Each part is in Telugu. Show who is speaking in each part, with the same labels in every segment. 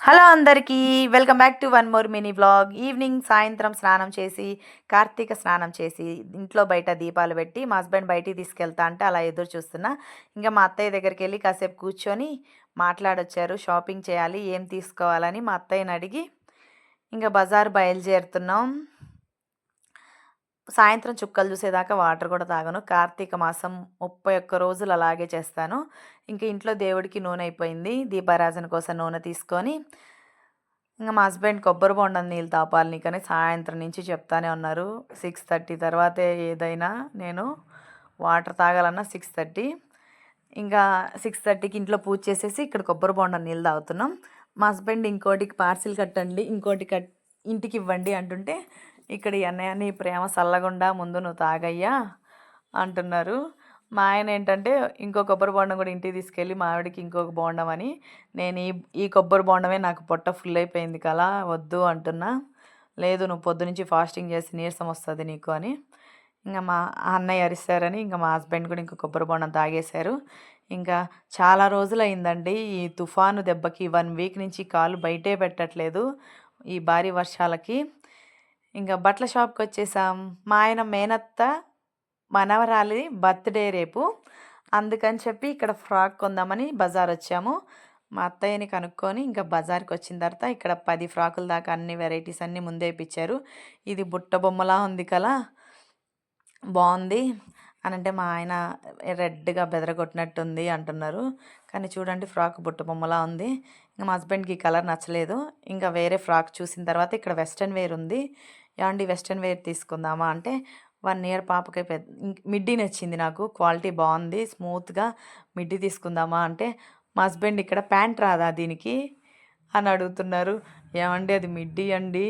Speaker 1: హలో అందరికీ welcome back to one more mini blog evening సాయంత్రం స్నానం చేసి కార్తీక స్నానం చేసి ఇంట్లో బయట దీపాలు పెట్టి మా హస్బెండ్ బయటికి తీసుకెళ్తా అంటే అలా ఎదురు చూస్తున్నా. ఇంకా మా అత్తయ్య దగ్గరికి వెళ్ళి కాసేపు కూర్చొని మాట్లాడొచ్చారు. షాపింగ్ చేయాలి ఏం తీసుకోవాలని మా అత్తయ్యని అడిగి ఇంకా బజార్ బయలుదేరుతున్నాం. సాయంత్రం చుక్కలు చూసేదాకా వాటర్ కూడా తాగను. కార్తీక మాసం ముప్పై ఒక్క రోజులు అలాగే చేస్తాను. ఇంకా ఇంట్లో దేవుడికి నూనె అయిపోయింది. దీపారాజన కోసం నూనె తీసుకొని ఇంకా మా హస్బెండ్ కొబ్బరి బొండం నీళ్ళు తాపాలి నీకని సాయంత్రం నుంచి చెప్తానే ఉన్నారు. సిక్స్ థర్టీ తర్వాతే ఏదైనా నేను వాటర్ తాగాలన్నా సిక్స్ థర్టీ. ఇంకా సిక్స్ థర్టీకి ఇంట్లో పూజ చేసేసి ఇక్కడ కొబ్బరి బొండం నీళ్ళు తాగుతున్నాం. మా హస్బెండ్ ఇంకోటికి పార్సిల్ కట్టండి ఇంకోటి కట్ ఇంటికి ఇవ్వండి అంటుంటే ఇక్కడ ఈ అన్నయ్య నీ ప్రేమ చల్లగుండా ముందు నువ్వు తాగయ్యా అంటున్నారు. మా ఆయన ఏంటంటే ఇంకో కొబ్బరి బొండం కూడా ఇంటికి తీసుకెళ్ళి మా ఆవిడకి ఇంకొక బోండం అని నేను ఈ ఈ కొబ్బరి బోండమే నాకు పొట్ట ఫుల్ అయిపోయింది కదా వద్దు అంటున్నా. లేదు నువ్వు పొద్దునుంచి ఫాస్టింగ్ చేసి నీరసం వస్తుంది నీకు అని. ఇంకా మా అన్నయ్య అరిస్తారని ఇంకా మా హస్బెండ్ కూడా ఇంకో కొబ్బరి బోండం తాగేశారు. ఇంకా చాలా రోజులు అయిందండి ఈ తుఫాను దెబ్బకి వన్ వీక్ నుంచి కాలు బయటే పెట్టట్లేదు ఈ భారీ వర్షాలకి. ఇంకా బట్టల షాప్కి వచ్చేసాం మా ఆయన మేనత్త మనవరాలి బర్త్డే రేపు. అందుకని చెప్పి ఇక్కడ ఫ్రాక్ కొందామని బజార్ వచ్చాము మా అత్తయ్యని కనుక్కొని ఇంకా బజార్కి వచ్చిన తర్వాత ఇక్కడ పది ఫ్రాకుల దాకా అన్ని వెరైటీస్ అన్నీ ముందే ఇప్పించారు ఇది బుట్ట బొమ్మలా ఉంది కదా బాగుంది అని అంటే మా ఆయన రెడ్గా బెదరగొట్టినట్టుంది అంటున్నారు. కానీ చూడండి ఫ్రాక్ బుట్ట బొమ్మలా ఉంది. ఇంకా మా హస్బెండ్కి ఈ కలర్ నచ్చలేదు. ఇంకా వేరే ఫ్రాక్ చూసిన తర్వాత ఇక్కడ వెస్ట్రన్ వేర్ ఉంది. ఏమండి వెస్ట్రన్ వేర్ తీసుకుందామా అంటే వన్ ఇయర్ పాపకి పెద్ద మిడ్డీ నచ్చింది నాకు క్వాలిటీ బాగుంది స్మూత్గా మిడ్డీ తీసుకుందామా అంటే మా హస్బెండ్ ఇక్కడ ప్యాంట్ రాదా దీనికి? అని అడుగుతున్నారు. ఏమండి అది మిడ్డీ అండి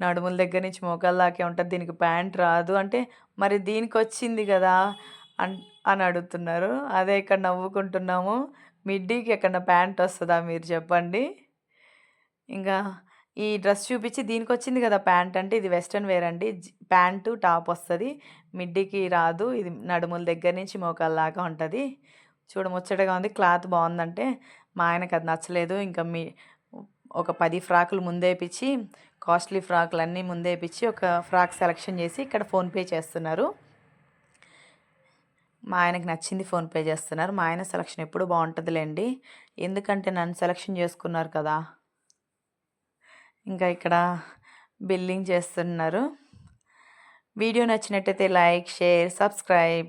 Speaker 1: నడుముల దగ్గర నుంచి మోకాళ్ళ దాకే ఉంటుంది దీనికి ప్యాంట్ రాదు అంటే మరి దీనికి వచ్చింది కదా అన్ అని అడుగుతున్నారు. అదే ఇక్కడ నవ్వుకుంటున్నాము. మిడ్డీకి ఎక్కడ ప్యాంట్ వస్తుందా మీరు చెప్పండి. ఇంకా ఈ డ్రెస్ చూపించి దీనికి వచ్చింది కదా ప్యాంట్ అంటే ఇది వెస్ట్రన్ వేర్ అండి. ప్యాంటు టాప్ వస్తుంది. మిడ్డీకి రాదు. ఇది నడుముల దగ్గర నుంచి మోకాల ఉంటుంది. చూడముచ్చటగా ఉంది. క్లాత్ బాగుందంటే మా ఆయనకు అది నచ్చలేదు. ఇంకా మీ ఒక పది ఫ్రాకులు ముందేపించి కాస్ట్లీ ఫ్రాకులు అన్నీ ముందేపించి ఒక ఫ్రాక్ సెలెక్షన్ చేసి ఇక్కడ ఫోన్పే చేస్తున్నారు. మా ఆయనకు నచ్చింది ఫోన్పే చేస్తున్నారు. మా ఆయన సెలక్షన్ ఎప్పుడు బాగుంటుందిలేండి. ఎందుకంటే నన్ను సెలక్షన్ చేసుకున్నారు కదా. ఇంకా ఇక్కడ బిల్లింగ్ చేస్తున్నారు. వీడియో నచ్చినట్టయితే లైక్ షేర్ సబ్స్క్రైబ్.